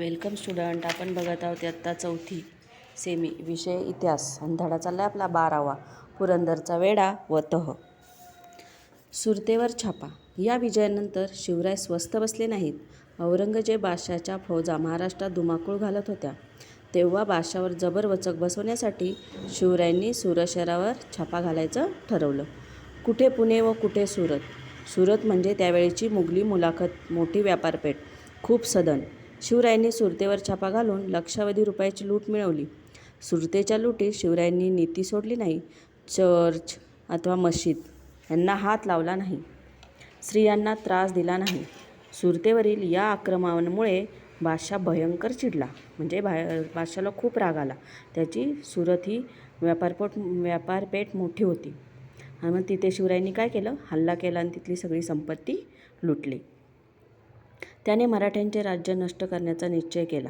Welcome student आपण बघत आहोत आत्ता चौथी सेमी विषय इतिहास. आणि धडा चालला आपला बारावा पुरंदरचा वेडा व तह. सुरतेवर छापा. या विजयानंतर शिवराय स्वस्थ बसले नाहीत. औरंगजेब बादशाच्या फौजा महाराष्ट्रात धुमाकूळ घालत होत्या. तेव्हा बादशावर जबर वचक बसवण्यासाठी शिवरायांनी सुरत शहरावर छापा घालायचं ठरवलं. कुठे पुणे व कुठे सुरत? सुरत म्हणजे त्यावेळीची मुघली मुलाखत मोठी व्यापारपेठ खूप सदन. शिवरायांनी सुरतेवर छापा घालून लक्षावधी रुपयाची लूट मिळवली. सुरतेच्या लुटीत शिवरायांनी नीती सोडली नाही. चर्च अथवा मशीद यांना हात लावला नाही. स्त्रियांना त्रास दिला नाही. सुरतेवरील या आक्रमणामुळे बादशाह भयंकर चिडला. म्हणजे बा बादशाला खूप राग आला. त्याची सुरत ही व्यापारपोट व्यापारपेठ मोठी होती. आणि मग तिथे शिवरायांनी काय केलं? हल्ला केला आणि तिथली सगळी संपत्ती लुटली. त्याने मराठ्यांचे राज्य नष्ट करण्याचा निश्चय केला.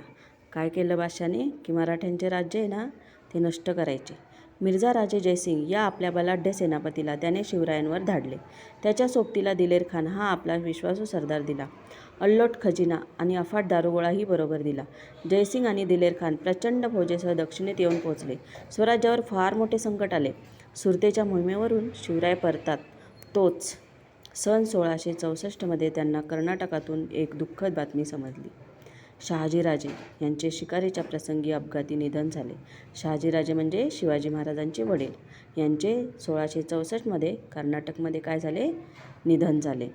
काय केलं बादशाने की मराठ्यांचे राज्य आहे ना ते नष्ट करायचे. मिर्झा राजे जयसिंग या आपल्या बलाढ्य सेनापतीला त्याने शिवरायांवर धाडले. त्याच्या सोबतीला दिलेर खान हा आपला विश्वासू सरदार दिला. अल्लोट खजिना आणि अफाट दारुगोळाही बरोबर दिला. जयसिंग आणि दिलेर खान प्रचंड फौजेसह दक्षिणेत येऊन पोहोचले. स्वराज्यावर फार मोठे संकट आले. सुरतेच्या मोहिमेवरून शिवराय परतात. तोच सन सोळाशे चौसष्टमध्ये त्यांना कर्नाटकातून एक दुःखद बातमी समजली. शहाजीराजे यांचे शिकारीच्या प्रसंगी अपघाती निधन झाले. शहाजीराजे म्हणजे शिवाजी महाराजांचे वडील. यांचे सोळाशे चौसष्टमध्ये कर्नाटकमध्ये काय झाले? निधन झाले.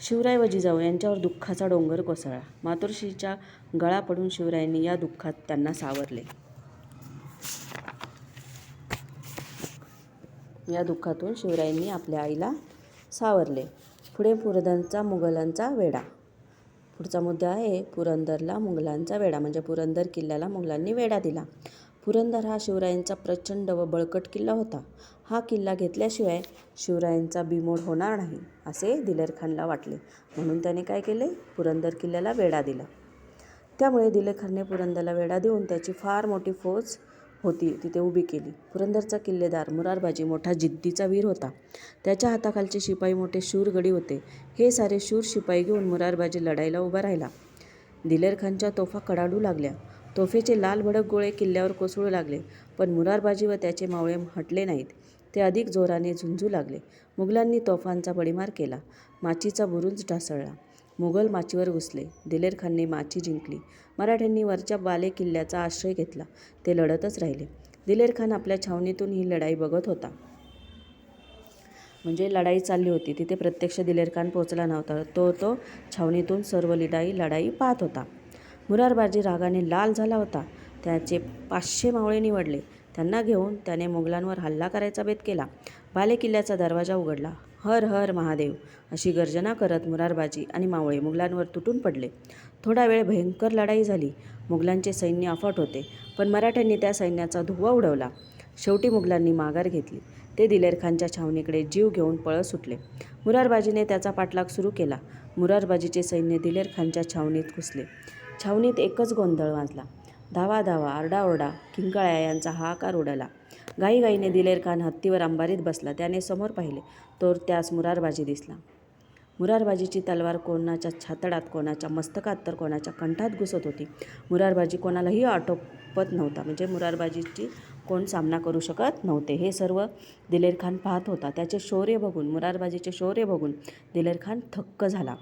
शिवराय व जिजाऊ यांच्यावर दुःखाचा डोंगर कोसळला. मातोश्रीच्या गळा पडून शिवरायांनी या दुःखात त्यांना सावरले. या दुःखातून शिवरायांनी आपल्या आईला सावरले. पुढे पुरंदरचा मुघलांचा वेढा. पुढचा मुद्दा आहे पुरंदरला मुघलांचा वेढा. म्हणजे पुरंदर किल्ल्याला मुघलांनी वेढा दिला. पुरंदर हा शिवरायांचा प्रचंड व बळकट किल्ला होता. हा किल्ला घेतल्याशिवाय शिवरायांचा बिमोड होणार नाही असे दिलेर खानला वाटले. म्हणून त्याने काय केले? पुरंदर किल्ल्याला वेढा दिला. त्यामुळे दिलेर खानने पुरंदरला वेढा देऊन त्याची फार मोठी फौज होती तिथे उभी केली. पुरंदरचा किल्लेदार मुरारबाजी मोठा जिद्दीचा वीर होता. त्याच्या हाताखालचे शिपाई मोठे शूरगडी होते. हे सारे शूर शिपाई घेऊन मुरारबाजी लढायला उभा राहिला. दिलेर खानच्या तोफा कडाडू लागल्या. तोफेचे लाल भडक गोळे किल्ल्यावर कोसळू लागले पण मुरारबाजी व त्याचे मावळे हटले नाहीत. ते अधिक जोराने झुंजू लागले. मुघलांनी तोफांचा बडीमार केला. माचीचा बुरुज ढासळला. मुघल माचीवर घुसले. दिलेर खानने माची जिंकली. मराठ्यांनी वरच्या बाले किल्ल्याचा आश्रय घेतला. ते लढतच राहिले. दिलेर खान आपल्या छावणीतून ही लढाई बघत होता. म्हणजे लढाई चालली होती. तिथे प्रत्यक्ष दिलेर खान पोचला नव्हता. तो तो छावणीतून सर्व लिडाई लढाई पाहत होता. मुरारबाजी रागाने लाल झाला होता. त्याचे पाचशे मावळे निवडले. त्यांना घेऊन त्याने मुघलांवर हल्ला करायचा बेत केला. बाले किल्ल्याचा दरवाजा उघडला. हर हर महादेव अशी गर्जना करत मुरारबाजी आणि मावळे मुघलांवर तुटून पडले. थोडा वेळ भयंकर लढाई झाली. मुघलांचे सैन्य अफाट होते पण मराठ्यांनी त्या सैन्याचा धुव्वा उडवला. शेवटी मुघलांनी माघार घेतली. ते दिलेर खानच्या छावणीकडे जीव घेऊन पळत सुटले. मुरारबाजीने त्याचा पाठलाग सुरू केला. मुरारबाजीचे सैन्य दिलेर खानच्या छावणीत घुसले. छावणीत एकच गोंधळ वाजला. धावा धावा आरडाओरडा किंकाळ्या यांचा हाकार उडाला. घाईघाईने दिलेर खान हत्तीवर अंबारीत बसला. त्याने समोर पाहिले. तर त्यास मुरारबाजी दिसला. मुरारबाजीची तलवार कोणाच्या छातडात कोणाच्या मस्तकात तर कोणाच्या कंठात घुसत होती. मुरारबाजी कोणालाही आटोपत नव्हता. म्हणजे मुरारबाजीची कोण सामना करू शकत नव्हते. हे सर्व दिलेर खान पाहत होता. त्याचे शौर्य बघून मुरारबाजीचे शौर्य बघून दिलेर खान थक्क झाला.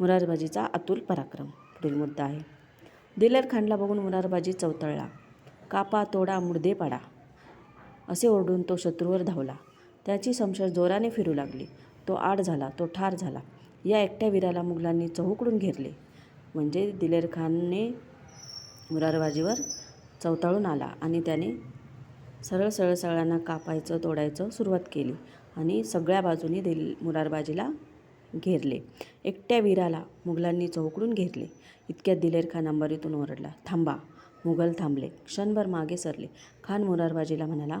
मुरारबाजीचा अतुल पराक्रम पुढील मुद्दा आहे. दिलेर खानला बघून मुरारबाजी चवतळला. कापा तोडा मुर्दे पाडा. असे ओरडून तो शत्रूवर धावला. त्याची समशर जोराने फिरू लागली. तो आड झाला तो ठार झाला. या एकट्या वीराला मुघलांनी चहूकडून घेरले. म्हणजे दिलेर खानने मुरारबाजीवर चवताळून आला आणि त्याने सरळ सरळ सगळ्यांना कापायचं तोडायचं सुरुवात केली आणि सगळ्या बाजूनी दिल मुरारबाजीला घेरले. एकट्या वीराला मुघलांनी चौकडून घेरले. इतक्यात दिलेर खान अंबारीतून ओरडला थांबा मुघल थांबले क्षणभर मागे सरले. खान मुरारबाजीला म्हणाला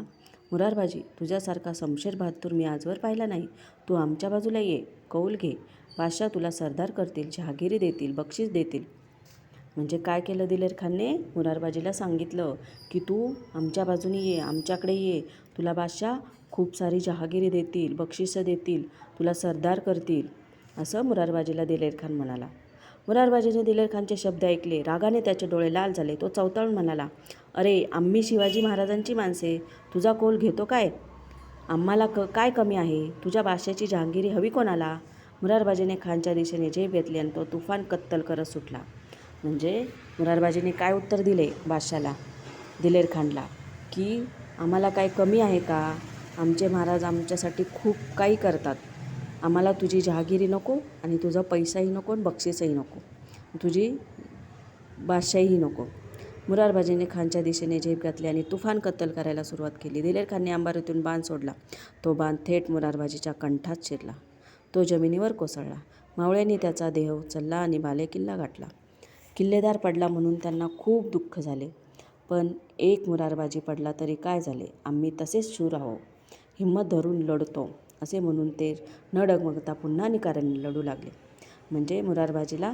मुरारबाजी तुझ्यासारखा समशेर बहादूर मी आजवर पाहिला नाही. तू आमच्या बाजूला ये कौल घे. बादशाह तुला सरदार करतील जहागिरी देतील बक्षीस देतील. म्हणजे काय केलं दिलेर खानने? मुरारबाजीला सांगितलं की तू आमच्या बाजूने ये आमच्याकडे ये. तुला बादशाह खूप सारी जहागिरी देतील बक्षिसं देतील तुला सरदार करतील. असं मुरारबाजीला दिलेर खान म्हणाला. मुरारबाजीने दिलेर खानचे शब्द ऐकले. रागाने त्याचे डोळे लाल झाले. तो चवताळून म्हणाला अरे आम्ही शिवाजी महाराजांची माणसे. तुझा कोल घेतो काय? आम्हाला क काय कमी आहे? तुझ्या भाषेची जहांगिरी हवी कोणाला? मुरारबाजीने खानच्या दिशेने झेप घेतली आणि तो तुफान कत्तल करत सुटला. म्हणजे मुरारबाजीने काय उत्तर दिले बादशाला? दिलेर खानला की आम्हाला काय कमी आहे का? आमचे महाराज आमच्यासाठी खूप काही करतात. आम्हाला तुझी जहागिरी नको आणि तुझा पैसाही नको आणि बक्षीसही नको. तुझी बादशाही नको. मुरारबाजीने खानच्या दिशेने झेप घातली आणि तुफान कत्तल करायला सुरुवात केली. दिलेर खानने अंबारीतून बाण सोडला. तो बाण थेट मुरारबाजीच्या कंठात शिरला. तो जमिनीवर कोसळला. मावळ्यांनी त्याचा देह उचलला आणि बाले किल्ला गाठला. किल्लेदार पडला म्हणून त्यांना खूप दुःख झाले. पण एक मुरारबाजी पडला तरी काय झाले? आम्ही तसेच शूर आहो हिंमत धरून लढतो. असे म्हणून ते न डगमगता पुन्हा निकाराने लढू लागले. म्हणजे मुरारबाजीला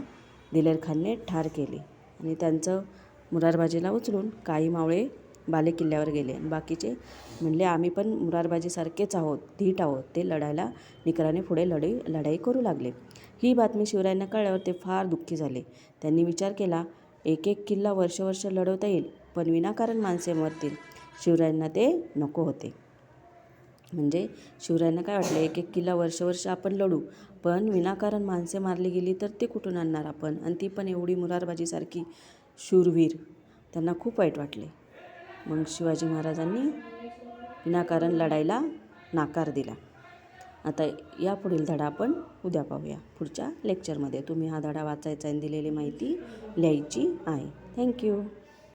दिलेरखानने ठार केले आणि त्यांचं मुरारबाजीला उचलून काही मावळे बाले किल्ल्यावर गेले. आणि बाकीचे म्हणले आम्ही पण मुरारबाजीसारखेच आहोत धीट आहोत. ते लढायला निकराने पुढे लढाई लढाई करू लागले. ही बातमी शिवरायांना कळल्यावर ते फार दुःखी झाले. त्यांनी विचार केला एक एक किल्ला वर्ष वर्ष लढवता येईल पण विनाकारण माणसे मरतील. शिवरायांना ते नको होते. म्हणजे शिवरायांना काय वाटलं? एक एक किल्ला वर्ष वर्ष आपण लढू पण विनाकारण माणसे मारली गेली तर ते कुठून आणणार आपण? आणि ती पण एवढी मुरारबाजीसारखी शूरवीर. त्यांना खूप वाईट वाटले. मग शिवाजी महाराजांनी विनाकारण लढायला नाकार दिला. आता या पुढील धडा आपण उद्या पाहूया. पुढच्या लेक्चरमध्ये तुम्ही हा धडा वाचायचा आणि दिलेली माहिती लिहायची आहे. थँक्यू